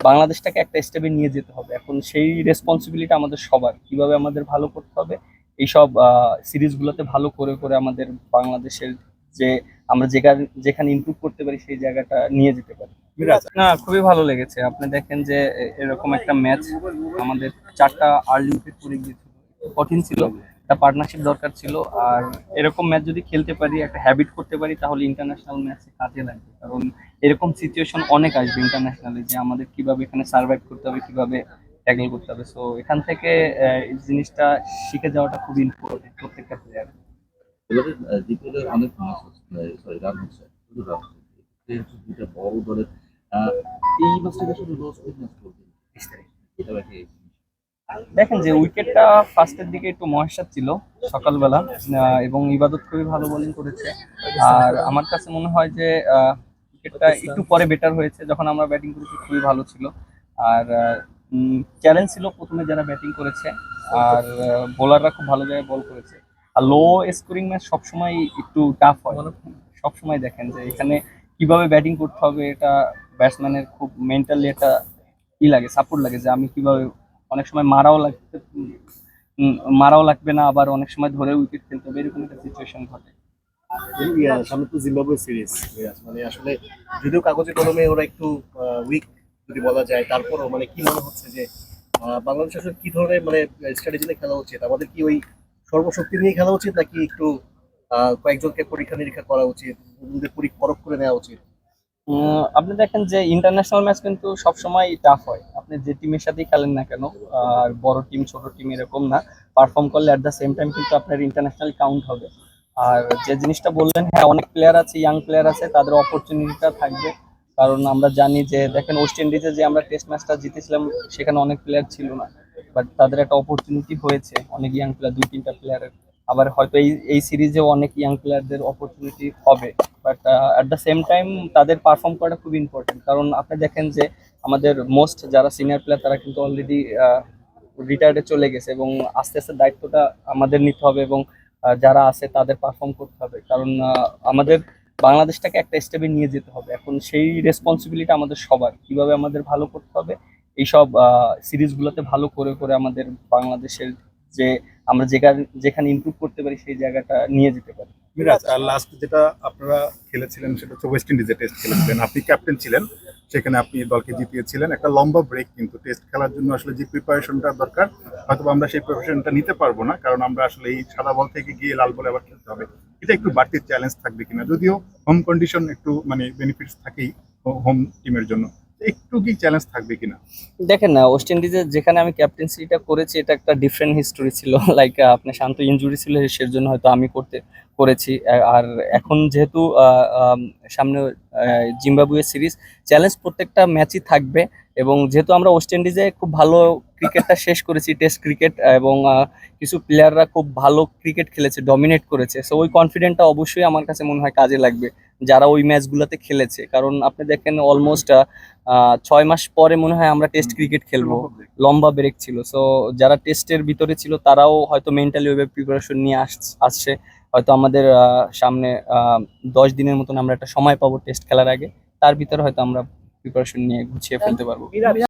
বাংলাদেশটাকে একটা স্টেপে নিয়ে যেতে হবে। এখন সেই রেসপন্সিবিলিটি আমাদের সবার। কীভাবে আমাদের ভালো করতে হবে? এইসব সিরিজগুলোতে ভালো করে করে আমাদের বাংলাদেশের যে আমরা যেখানে যেখানে ইমপ্রুভ করতে পারি সেই জায়গাটা নিয়ে যেতে পারি। না খুবই ভালো লেগেছে। আপনি দেখেন যে এরকম একটা ম্যাচ আমাদের চারটা আর্লি উইকেট পড়ে গিয়েছিল কঠিন ছিল। একটা পার্টনারশিপ দরকার ছিল। আর এরকম ম্যাচ যদি খেলতে পারি একটা হ্যাবিট করতে পারি তাহলে ইন্টারন্যাশনাল ম্যাচে কাজে লাগবে। কারণ এরকম সিচুয়েশন অনেক আসবে ইন্টারন্যাশনালে যে আমাদের কীভাবে এখানে সার্ভাইভ করতে হবে কীভাবে ট্যাকল করতে হবে। সো এখান থেকে জিনিসটা শিখে যাওয়াটা খুব ইম্পর্টেন্ট প্রত্যেকটা প্লেয়ার এবারে জিপিএলের অনেক ম্যাচ সরি রান হচ্ছে শুধু রান হচ্ছে। এই হচ্ছে দুইটা বড় দলের আহ, এই ম্যাচটাকে আসলে লস ম্যাচ করবে দেখেন যে উইকেটটা ফার্স্টের দিকে একটু মহেশার ছিল সকালবেলা এবং ইবাদত খুবই ভালো বোলিং করেছে। আর আমার কাছে মনে হয় যে উইকেটটা একটু পরে বেটার হয়েছে, যখন আমরা ব্যাটিং করেছি, খুবই ভালো ছিল। আর চ্যালেঞ্জ ছিল প্রথমে যারা ব্যাটিং করেছে, আর বোলাররা খুব ভালো জায়গায় বল করেছে। আর লো স্কোরিং ম্যাচ সবসময় একটু টাফ হয়। সবসময় দেখেন যে এখানে কীভাবে ব্যাটিং করতে হবে, এটা ব্যাটসম্যানের খুব মেন্টালি একটা ই লাগে সাপোর্ট লাগে যে আমি কীভাবে অনেক সময় মারাও লাগতে মারাও লাগবে না আবার অনেক সময় ধরে উইকেট ফেলতে হবে এরকম একটা সিচুয়েশন ঘটে। সামনে তো জিম্বাবুয়ে সিরিজ মানে আসলে যদিও কাগজে কলমে ওরা একটু উইক যদি বলা যায় তারপরও মানে কি মনে হচ্ছে যে বাংলাদেশ আসলে কি ধরনের মানে স্ট্র্যাটেজি নিয়ে খেলা উচিত? আমাদের কি ওই সর্বশক্তি নিয়ে খেলা উচিত নাকি একটু কয়েকজনকে পরীক্ষা নিরীক্ষা করা উচিত ওদের পরীক্ষা পরখ করে নেওয়া উচিত? উম, আপনি দেখেন যে ইন্টারন্যাশনাল ম্যাচ কিন্তু সবসময় টাফ হয়। আপনি যে টিমের সাথেই খেলেন না কেন, আর বড় টিম ছোট টিম এরকম না পারফর্ম করলে অ্যাট দ্য সেম টাইম কিন্তু আপনার ইন্টারন্যাশনাল কাউন্ট হবে। আর যে জিনিসটা বললেন হ্যাঁ অনেক প্লেয়ার আছে ইয়াং প্লেয়ার আছে, তাদের অপরচুনিটিটা থাকবে। কারণ আমরা জানি যে, দেখেন ওয়েস্ট ইন্ডিজে যে আমরা টেস্ট ম্যাচটা জিতেছিলাম, সেখানে অনেক প্লেয়ার ছিল না। বাট তাদের একটা অপরচুনিটি হয়েছে, অনেক ইয়াং প্লেয়ার দুই, তিনটা প্লেয়ারের আবার হয়তো এই এই সিরিজেও অনেক ইয়াং প্লেয়ারদের অপরচুনিটি হবে। But at the same time তাদের পারফর্ম করাটা খুব ইম্পর্টেন্ট কারণ আপনি দেখেন যে আমাদের মোস্ট যারা সিনিয়র প্লেয়ার তারা কিন্তু অলরেডি রিটায়ার্ডে চলে গেছে এবং আস্তে আস্তে দায়িত্বটা আমাদের নিতে হবে এবং যারা আছে তাদের পারফর্ম করতে হবে। কারণ আমাদের বাংলাদেশটাকে একটা স্টেপে নিয়ে যেতে হবে। এখন সেই রেসপন্সিবিলিটি আমাদের সবার। কীভাবে আমাদের ভালো করতে হবে? এইসব সিরিজগুলোতে ভালো করে করে আমাদের বাংলাদেশের যে আমরা যেখানে যেখানে ইমপ্রুভ করতে পারি সেই জায়গাটা নিয়ে যেতে পারি। আর লাস্ট যেটা আপনারা খেলেছিলেন সেটা হচ্ছে ওয়েস্ট ইন্ডিজে টেস্ট খেলেছিলেন। আপনি ক্যাপ্টেন ছিলেন। সেখানে আপনি দলকে জিতিয়েছিলেন। একটা লম্বা ব্রেক কিন্তু টেস্ট খেলার জন্য আসলে যে প্রিপারেশনটা দরকার হয়তো আমরা সেই প্রিপারেশনটা নিতে পারব না, কারণ আমরা আসলে এই সাদা বল থেকে গিয়ে লাল বলে আবার খেলতে হবে। এটা একটু বাড়তি চ্যালেঞ্জ থাকবে কিনা, যদিও হোম কন্ডিশন একটু মানে বেনিফিটস থাকেই হোম টিমের জন্য। একটু কি চ্যালেঞ্জ থাকবে কিনা? দেখেন না ওয়েস্ট ইন্ডিজের যেখানে আমি ক্যাপ্টেন্সিটা করেছি, এটা একটা ডিফারেন্ট হিস্টোরি ছিল। লাইক আপনার শান্ত ইনজুরি ছিল সের জন্য হয়তো আমি করতে করেছি। আর এখন যেহেতু সামনে জিম্বাবুয়ে সিরিজ। চ্যালেঞ্জ প্রত্যেকটা ম্যাচই থাকবে এবং যেহেতু আমরা ওয়েস্ট ইন্ডিজে খুব ভালো ক্রিকেটটা শেষ করেছি টেস্ট ক্রিকেট এবং কিছু প্লেয়াররা খুব ভালো ক্রিকেট খেলেছে ডমিনেট করেছে। সো ওই কনফিডেন্টটা অবশ্যই আমার কাছে মনে হয় কাজে লাগবে যারা ওই ম্যাচগুলোতে খেলেছে। কারণ আপনি দেখেন অলমোস্ট ছয় মাস পরে মনে হয় আমরা টেস্ট ক্রিকেট খেলব। লম্বা ব্রেক ছিল। সো যারা টেস্টের ভিতরে ছিল তারাও হয়তো মেন্টালি ওইভাবে প্রিপারেশন নিয়ে আস- আসছে। হয়তো আমাদের আহ, সামনে আহ, দশ দিনের মতন আমরা একটা সময় পাবো টেস্ট খেলার আগে। তার ভিতরে হয়তো আমরা প্রিপারেশন নিয়ে গুছিয়ে ফেলতে পারব।